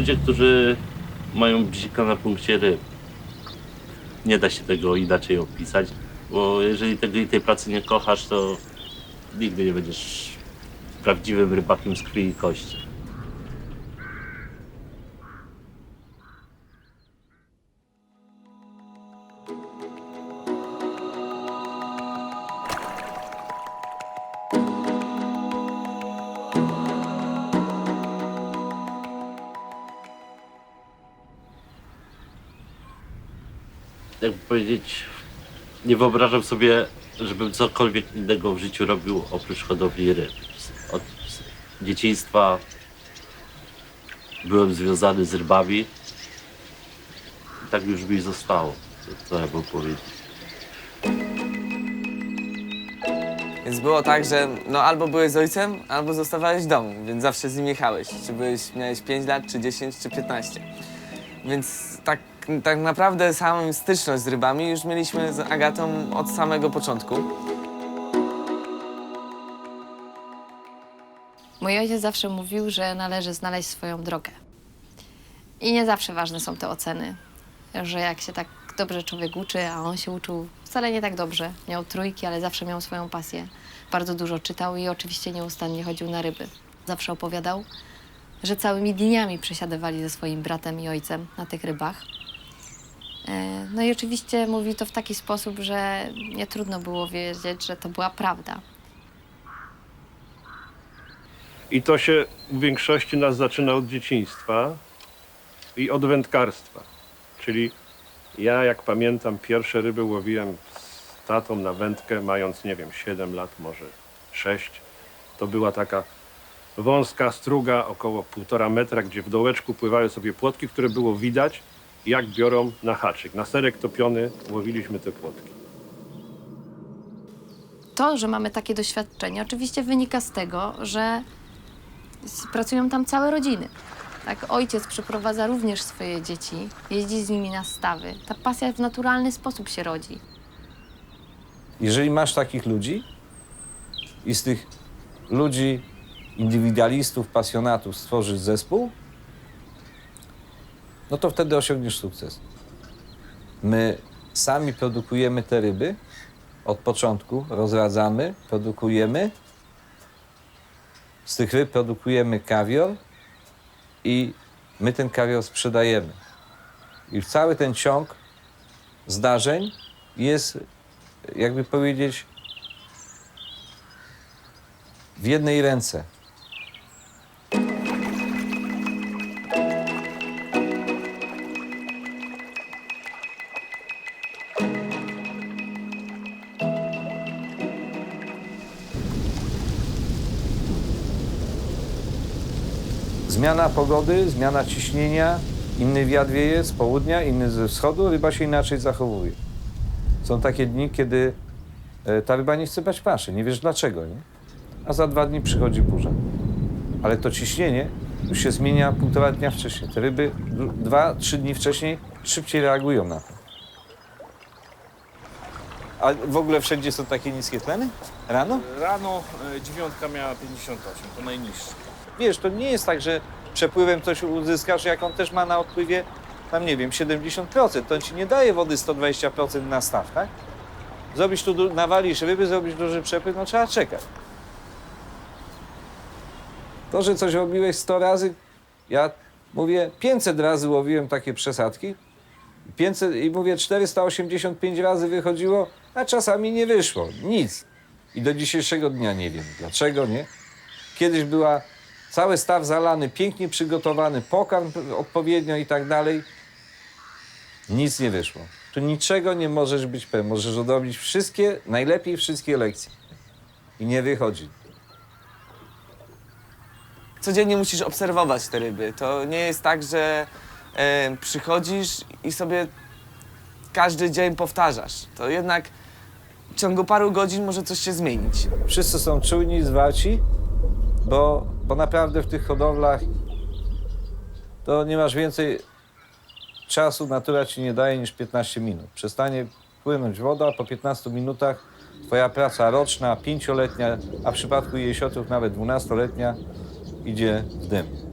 Ludzie, którzy mają bzika na punkcie ryb. Nie da się tego inaczej opisać, bo jeżeli tego i tej pracy nie kochasz, to nigdy nie będziesz prawdziwym rybakiem z krwi i kości. Jakby powiedzieć, nie wyobrażam sobie, żebym cokolwiek innego w życiu robił oprócz hodowli ryb. Od dzieciństwa byłem związany z rybami. I tak już mi zostało, co ja bym powiedzieć. Więc było tak, że no albo byłeś z ojcem, albo zostawałeś w domu, więc zawsze z nim jechałeś. Czy byłeś, miałeś 5 lat, czy 10, czy 15. Więc tak, tak naprawdę samą styczność z rybami już mieliśmy z Agatą od samego początku. Mój ojciec zawsze mówił, że należy znaleźć swoją drogę. I nie zawsze ważne są te oceny, że jak się tak dobrze człowiek uczy, a on się uczył wcale nie tak dobrze. Miał trójki, ale zawsze miał swoją pasję. Bardzo dużo czytał i oczywiście nieustannie chodził na ryby. Zawsze opowiadał, że całymi dniami przesiadywali ze swoim bratem i ojcem na tych rybach. E, No i oczywiście mówi to w taki sposób, że nie trudno było wiedzieć, że to była prawda. I to się u większości nas zaczyna od dzieciństwa i od wędkarstwa. Czyli ja, jak pamiętam, pierwsze ryby łowiłem z tatą na wędkę, mając, nie wiem, 7 lat, może 6. To była taka wąska struga, około półtora metra, gdzie w dołeczku pływały sobie płotki, które było widać, jak biorą na haczyk. Na serek topiony łowiliśmy te płotki. To, że mamy takie doświadczenie, oczywiście wynika z tego, że s- pracują tam całe rodziny. Tak, ojciec przyprowadza również swoje dzieci, jeździ z nimi na stawy. Ta pasja w naturalny sposób się rodzi. Jeżeli masz takich ludzi i z tych ludzi, indywidualistów, pasjonatów stworzysz zespół, no to wtedy osiągniesz sukces. My sami produkujemy te ryby od początku, rozradzamy, produkujemy. Z tych ryb produkujemy kawior i my ten kawior sprzedajemy. I cały ten ciąg zdarzeń jest jakby powiedzieć, w jednej ręce. Zmiana pogody, zmiana ciśnienia, inny wiatr wieje z południa, inny ze wschodu, ryba się inaczej zachowuje. Są takie dni, kiedy e, ta ryba nie chce brać paszy, nie wiesz dlaczego, nie? A za dwa dni przychodzi burza. Ale to ciśnienie już się zmienia półtora dnia wcześniej. Te ryby dwa, trzy dni wcześniej szybciej reagują na to. A w ogóle wszędzie są takie niskie tleny? Rano? Rano e, dziewiątka miała 58, to najniższa. Wiesz, to nie jest tak, że przepływem coś uzyskasz, jak on też ma na odpływie, tam nie wiem, 70%. To ci nie daje wody 120% na staw, tak? Zrobisz tu, nawalisz ryby, zrobisz duży przepływ, no trzeba czekać. To, że coś robiłeś 100 razy, ja mówię 500 razy łowiłem takie przesadki, 500 i mówię 485 razy wychodziło, a czasami nie wyszło, nic. I do dzisiejszego dnia nie wiem dlaczego, nie? Kiedyś była cały staw zalany, pięknie przygotowany, pokarm odpowiednio i tak dalej. Nic nie wyszło. Tu niczego nie możesz być pewien. Możesz odrobić wszystkie, najlepiej wszystkie lekcje. I nie wychodzi. Codziennie musisz obserwować te ryby. To nie jest tak, że e, przychodzisz i sobie każdy dzień powtarzasz. To jednak w ciągu paru godzin może coś się zmienić. Wszyscy są czujni, zwarci, bo, bo naprawdę w tych hodowlach to nie masz więcej czasu, natura ci nie daje niż 15 minut. Przestanie płynąć woda, po 15 minutach twoja praca roczna, pięcioletnia, a w przypadku jesiotów nawet dwunastoletnia idzie w dym.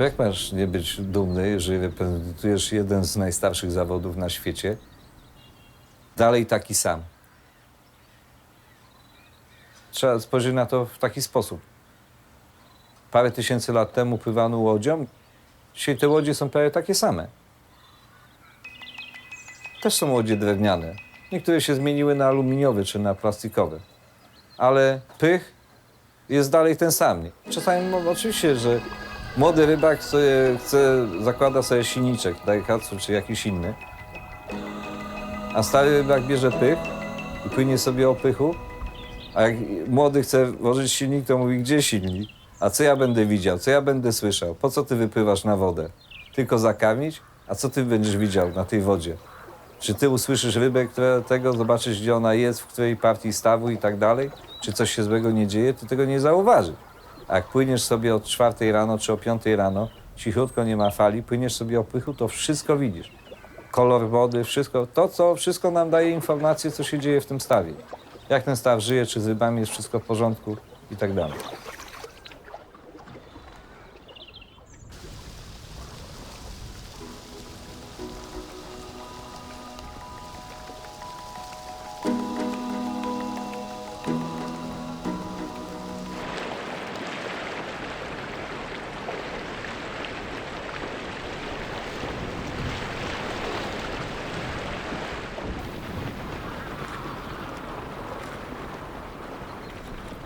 Jak masz nie być dumny, jeżeli reprezentujesz jeden z najstarszych zawodów na świecie? Dalej taki sam. Trzeba spojrzeć na to w taki sposób. Parę tysięcy lat temu pływano łodzią, dzisiaj te łodzie są prawie takie same. Też są łodzie drewniane. Niektóre się zmieniły na aluminiowe czy na plastikowe. Ale pych jest dalej ten sam. Czasami mo- oczywiście, że młody rybak sobie chce, zakłada sobie silniczek, Daihatsu czy jakiś inny, a stary rybak bierze pych i płynie sobie o pychu, a jak młody chce włożyć silnik, to mówi, gdzie silnik? A co ja będę widział? Co ja będę słyszał? Po co ty wypływasz na wodę? Tylko zakarmić? A co ty będziesz widział na tej wodzie? Czy ty usłyszysz rybę, która tego, zobaczysz, gdzie ona jest, w której partii stawu i tak dalej? Czy coś się złego nie dzieje? Ty tego nie zauważysz. A jak płyniesz sobie o czwartej rano czy o piątej rano, cichutko nie ma fali, płyniesz sobie o pychu, to wszystko widzisz. Kolor wody, wszystko, to co, wszystko nam daje informację, co się dzieje w tym stawie. Jak ten staw żyje, czy z rybami jest wszystko w porządku i tak dalej.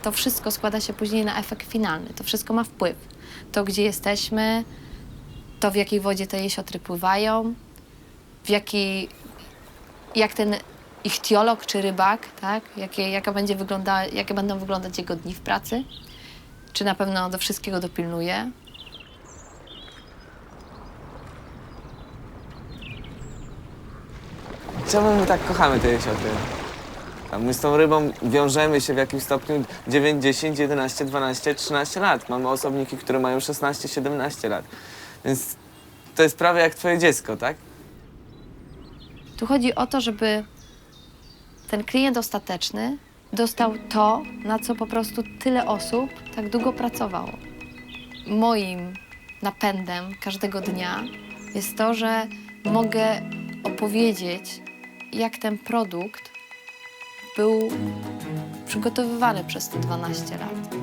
To wszystko składa się później na efekt finalny. To wszystko ma wpływ. To, gdzie jesteśmy, to w jakiej wodzie te jesiotry pływają, w jakiej, jak ten ichtiolog czy rybak, tak? Jakie, jaka będzie wygląda, jakie będą wyglądać jego dni w pracy. Czy na pewno do wszystkiego dopilnuje. Czemu my tak kochamy te jesiotry? My z tą rybą wiążemy się w jakimś stopniu 9, 10, 11, 12, 13 lat. Mamy osobniki, które mają 16, 17 lat. Więc to jest prawie jak twoje dziecko, tak? Tu chodzi o to, żeby ten klient ostateczny dostał to, na co po prostu tyle osób tak długo pracowało. Moim napędem każdego dnia jest to, że mogę opowiedzieć, jak ten produkt był przygotowywany przez te 12 lat.